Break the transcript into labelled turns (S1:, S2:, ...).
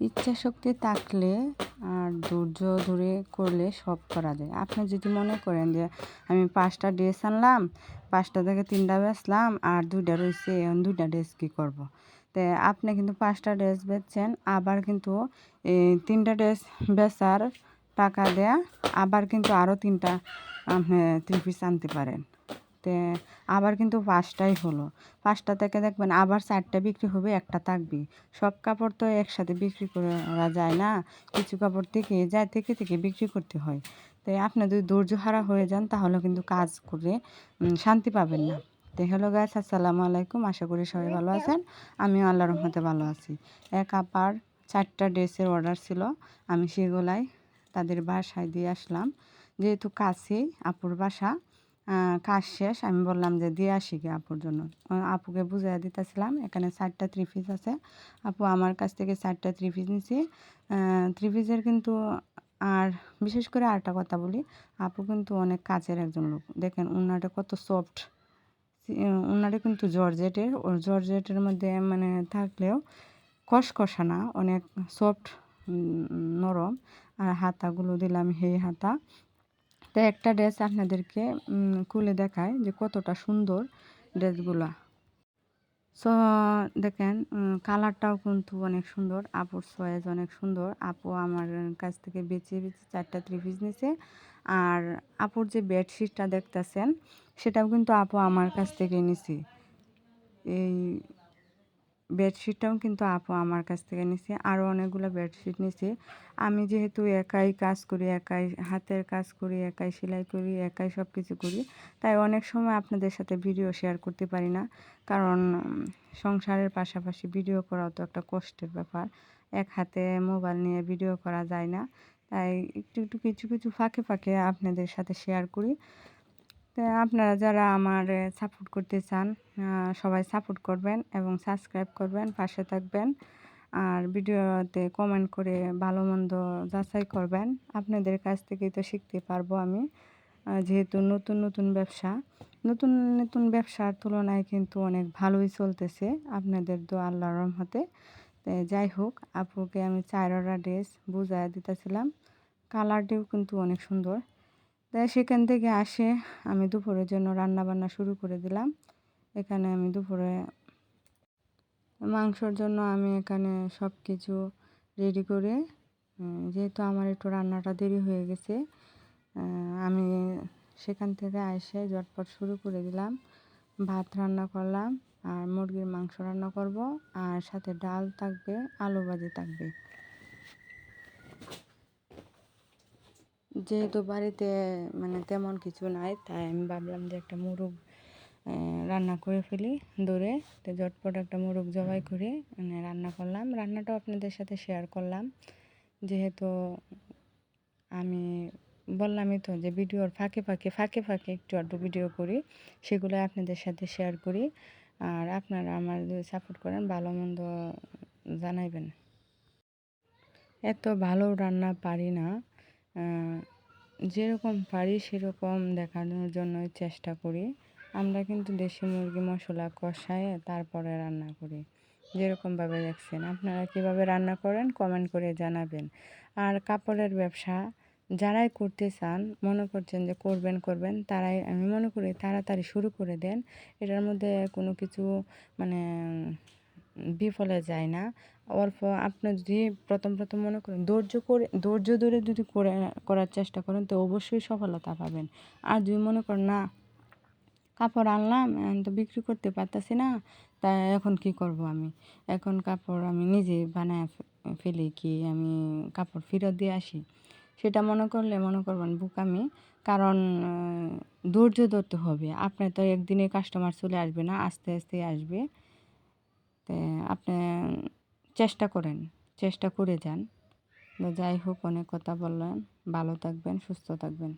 S1: ইচ্ছা শক্তি থাকলে আর ধৈর্য ধরে করলে সব করা যায়। আপনি যদি মনে করেন যে আমি পাঁচটা ড্রেস আনলাম, পাঁচটা থেকে তিনটা বেচলাম আর দুইটা রয়েছে এখন দুইটা ড্রেস কী করব? তো আপনি কিন্তু পাঁচটা ড্রেস বেচছেন, আবার কিন্তু তিনটা ড্রেস বেচার টাকা দেয়া আবার কিন্তু আরও তিনটা আপনি থ্রি পিস আনতে পারেন। আবার কিন্তু পাঁচটাই হলো। পাঁচটা থেকে দেখবেন আবার চারটা বিক্রি হবে, একটা থাকবে সব কাপড় তো একসাথে বিক্রি করা যায় না। কিছু কাপড় থেকে যায়, থেকে থেকে বিক্রি করতে হয়। তাই আপনি যদি ধৈর্য হারা হয়ে যান, তাহলে কিন্তু কাজ করে শান্তি পাবেন না। তো হ্যালো গাছ আসসালামু আলাইকুম। আশা করি সবাই ভালো আছেন। আমিও আল্লাহর রহমতে ভালো আছি। এক আপার চারটা ড্রেসের অর্ডার ছিল। আমি সেগুলাই তাদের বাসায় দিয়ে আসলাম। যেহেতু কাছেই আপুর বাসা কাজ শেষ, আমি বললাম যে দিয়ে আসি গে আপুর জন্য। আপুকে বুঝাই দিতেছিলাম, এখানে চারটা থ্রি পিস আছে। আপু আমার কাছ থেকে চারটা থ্রি পিস নিছি। থ্রি পিসের কিন্তু আর, বিশেষ করে আরেকটা কথা বলি, আপু কিন্তু অনেক কাজের একজন লোক। দেখেন, উনাটা কত সফট উনাটা কিন্তু জর্জেটের ও জর্জেটের মধ্যে মানে থাকলেও কষকষা না, অনেক সফট নরম। আর হাতাগুলো দিলাম হে হাতা। তো একটা ড্রেস আপনাদেরকে খুলে দেখায় যে কতটা সুন্দর ড্রেসগুলা। সো, দেখেন কালারটাও কিন্তু অনেক সুন্দর, আপুর সয়েজ অনেক সুন্দর। আপু আমার কাছ থেকে বেছে বেছে চারটা থ্রি পিস নিছে। আর আপুর যে বেডশিটটা দেখতেছেন, সেটাও কিন্তু আপু আমার কাছ থেকে নিছি। এই বেডশিটটাও কিন্তু আপু আমার কাছ থেকে নিছে আরও অনেকগুলো বেডশিট নিছে। আমি যেহেতু একাই কাজ করি, একাই হাতের কাজ করি, একাই সেলাই করি, একাই সব কিছু করি, তাই অনেক সময় আপনাদের সাথে ভিডিও শেয়ার করতে পারি না। কারণ সংসারের পাশাপাশি ভিডিও করাও তো একটা কষ্টের ব্যাপার। এক হাতে মোবাইল নিয়ে ভিডিও করা যায় না, তাই একটু একটু কিছু কিছু ফাঁকে ফাঁকে আপনাদের সাথে শেয়ার করি। আপনারা যারা আমার সাপোর্ট করতে চান সবাই সাপোর্ট করবেন এবং সাবস্ক্রাইব করবেন, পাশে থাকবেন। আর ভিডিওতে কমেন্ট করে ভালো মন্দ যাচাই করবেন। আপনাদের কাছ থেকেই তো শিখতে পারব আমি। যেহেতু নতুন নতুন ব্যবসা, নতুন নতুন ব্যবসার তুলনায় কিন্তু অনেক ভালোই চলতেছে আপনাদের তো আল্লাহর রহমতে। যাই হোক, আপুকে আমি চারোরা ড্রেস বুঝাই দিতেছিলাম। কালারটিও কিন্তু অনেক সুন্দর। তাই সেখান থেকে আসে, আমি দুপুরের জন্য রান্না বান্না শুরু করে দিলাম। এখানে আমি দুপুরে মাংসর জন্য আমি এখানে সব কিছু রেডি করে যেহেতু আমার একটু রান্নাটা দেরি হয়ে গেছে আমি সেখান থেকে এসে ঝটপট শুরু করে দিলাম। ভাত রান্না করলাম, আর মুরগির মাংস রান্না করব, আর সাথে ডাল থাকবে, আলু ভাজি থাকবে। যেহেতু বাড়িতে মানে তেমন কিছু নাই, তাই আমি ভাবলাম যে একটা মুরগ রান্না করে ফেলি দূরে তো ঝটপট একটা মুরগ জবাই করে মানে রান্না করলাম। রান্নাটাও আপনাদের সাথে শেয়ার করলাম। যেহেতু আমি বললামই তো যে ভিডিওর ফাঁকে ফাঁকে ফাঁকে ফাঁকে একটু আধটু ভিডিও করি সেগুলো আপনাদের সাথে শেয়ার করি। আর আপনারা আমার সাপোর্ট করেন, ভালো মন্দ জানাইবেন। এত ভালো রান্না পারি না। যেরকম পারি সেরকম দেখানোর জন্যই চেষ্টা করি। আমরা কিন্তু দেশি মুরগি মশলা কষায় তারপরে রান্না করি। যেরকমভাবে দেখছেন, আপনারা কীভাবে রান্না করেন কমেন্ট করে জানাবেন। আর কাপড়ের ব্যবসা যারাই করতে চান, মনে করছেন যে করবেন করবেন, তারাই, আমি মনে করি তাড়াতাড়ি শুরু করে দেন। এটার মধ্যে কোনো কিছু মানে বিফলে যায় না। অল্প আপনি যদি প্রথম প্রথম মনে করেন, ধৈর্য করে, ধৈর্য ধরে যদি করে, করার চেষ্টা করেন, তো অবশ্যই সফলতা পাবেন। আর যদি মনে করেন, না, কাপড় আনলাম তো বিক্রি করতে পারতাছি না, তা এখন কি করব আমি? এখন কাপড় আমি নিজে বানায় ফেলি কি আমি কাপড় ফেরত দিয়ে আসি? সেটা মনে করলে মনে করবেন বুকামি কারণ ধৈর্য ধরতে হবে। আপনার তো একদিনে কাস্টমার চলে আসবে না, আস্তে আস্তে আসবে। তো আপনি চেষ্টা করেন চেষ্টা করে যান। যাই হোক অনেক কথা বললেন। ভালো থাকবেন সুস্থ থাকবেন।